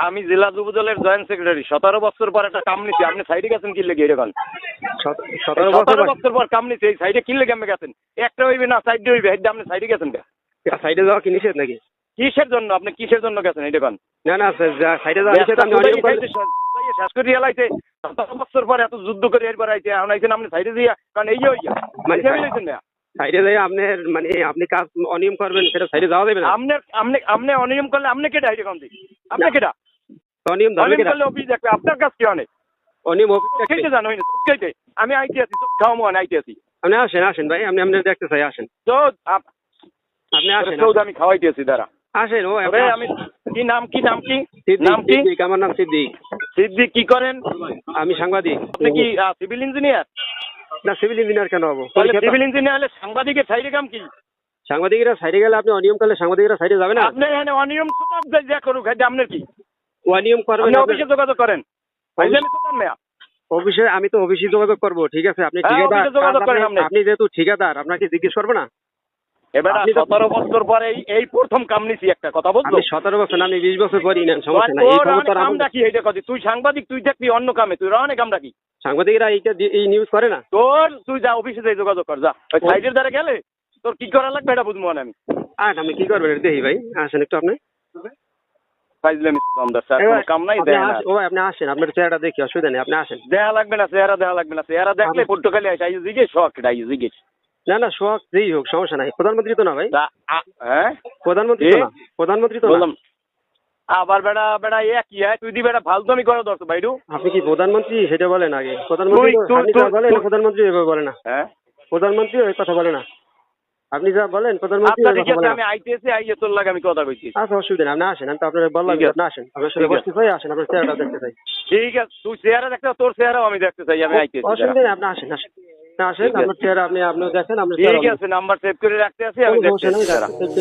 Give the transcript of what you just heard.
আমি জেলা যুব দলের জয়েন্ট সেক্রেটারি। সতেরো বছর পর একটা কাম নিছি। আপনি সাইডে গেছেন কি লেগে এরকম? সত- সতেরো বছর পর কাম নিছি। এই সাইডে কি লেগে আপনি গেছেন? একটা হইবে না সাইডে হইবে হেডে আপনি সাইডে গেছেন সাইডে যাওয়া কি নিষেধ নাকি? কিসের জন্য? আপনি কিসের জন্য গেছেন এই দেখুন না না সাইডে যাওয়া নিষেধ আপনি শেষ করে এলাইতে সতেরো বছর পর এত যুদ্ধ করে এরপর আইতে এখন আইছেন আপনি সাইডে দিয়া। কারণ এই হইয়া মানে সাইডে যাই আপনার মানে আপনি কাজ অনিয়ম করবেন সেটা সাইডে যাওয়া দেবে না। আপনি আপনি আপনি অনিয়ম করলে আপনি কেটা হাইডে কাম দিই আপনি কেটা অনিয়ম অনিয়ম করলে অফিস দেখবে। আপনার কাজ কি অনেক অনিয়ম? কেটে জানো কেটে আমি আইতে আছি খাওয়া মন আইতে আছি। আপনি আসেন আসেন ভাই আপনি আপনি দেখতে চাই আসেন। তো আপনি আসেন আমি খাওয়াইতে আছি দাঁড়া। আসেন ও আমি কি নাম কি নাম কি? নাম কি? আমার নাম সিদ্দিক। সিদ্দিক কি করেন? আমি সাংবাদিক। আপনি কি সিভিল ইঞ্জিনিয়ার? না সিভিল ইঞ্জিনিয়ার কেন হব? সিভিল ইঞ্জিনিয়ার হলে সাংবাদিকের সাইডে কাম কি? সাংবাদিকরা সাইডে গেলে আপনি অনিয়ম করলে সাংবাদিকরা সাইডে যাবে না? আপনি এখানে অনিয়ম যা করুক আপনার কি? অনিয়ম করবেন আপনি আপনি- অফিসে যোগাযোগ করেন। ফাইজলামি তো করেন না। অফিসে আমি তো অফিসে যোগাযোগ করব ঠিক আছে? আপনি হ্যাঁ, ঠিকাদার আপনি- যেহেতু ঠিকাদার আপনাকে জিজ্ঞেস করব না? এবার সতেরো বছর পরে এই এই প্রথম কাম নিছি একটা কথা বলছো সতেরো বছর না, বিশ বছর পরই নেন সমস্যা নাই। এই তোর খবর অনেক তো আর কাম রাখি এটা কথা তুই সাংবাদিক তুই অন্য কামে তুই অনেক কাম রাখি সাংবাদিকরা এইটা এই নিউজ করে না? তোর তুই যা অফিসে যাই যোগাযোগ কর যা। ওই সাইডের দ্বারা গেলে তোর কি করা লাগবে এটা বুঝব না আমি। আর আমি কি করবেন দেখি ভাই আসেন একটু আপনি। ফাইজলামি আমদার স্যার কোনো কাম নাই দেয় না। ও ভাই, আপনি আসেন আপনার চেহারাটা দেখি অসুবিধা নেই আপনি আসেন। দেয়া লাগবে না চেহারা দেয়া লাগবে না চেহারা দেখলে পর্তুগালি আসে আইজ জিগে শখ এটা আইজ জিগে না না শখ যেই হোক সমস্যা নাই। প্রধানমন্ত্রী তো না ভাই? হ্যাঁ? প্রধানমন্ত্রী তো না? প্রধানমন্ত্রী তো না? আবার বেড়া বেড়া এ কি হয়? তুই দি বেড়া ফালতুমি করে দরছ বাইরু আপনি কি প্রধানমন্ত্রী সেটা বলেন আগে? প্রধানমন্ত্রী বলেন তুই- প্রধানমন্ত্রী এভাবে বলে না? হ্যাঁ? প্রধানমন্ত্রী কথা বলে না? আপনি যা বলেন প্রধানমন্ত্রী কথা আছে আমি আইতেছি আইয়ে তোর লাগে আমি কথা কইছি আচ্ছা অসুবিধা নেই আপনি আসেন আমি তো আপনার বললাম আপনি আসেন। আপনার সাথে বসতে চাই আসেন আপনার চেহারা দেখতে চাই। ঠিক আছে তুই চেহারা দেখতে তোর চেহারাও আমি দেখতে চাই আমি আইতেছি অসুবিধা নেই আপনি আসেন আসেন। না আসেন আপনার চেহারা আপনি আপনিও দেখেন ঠিক আছে নাম্বার সেভ করে রাখতে আছি আমি দেখতে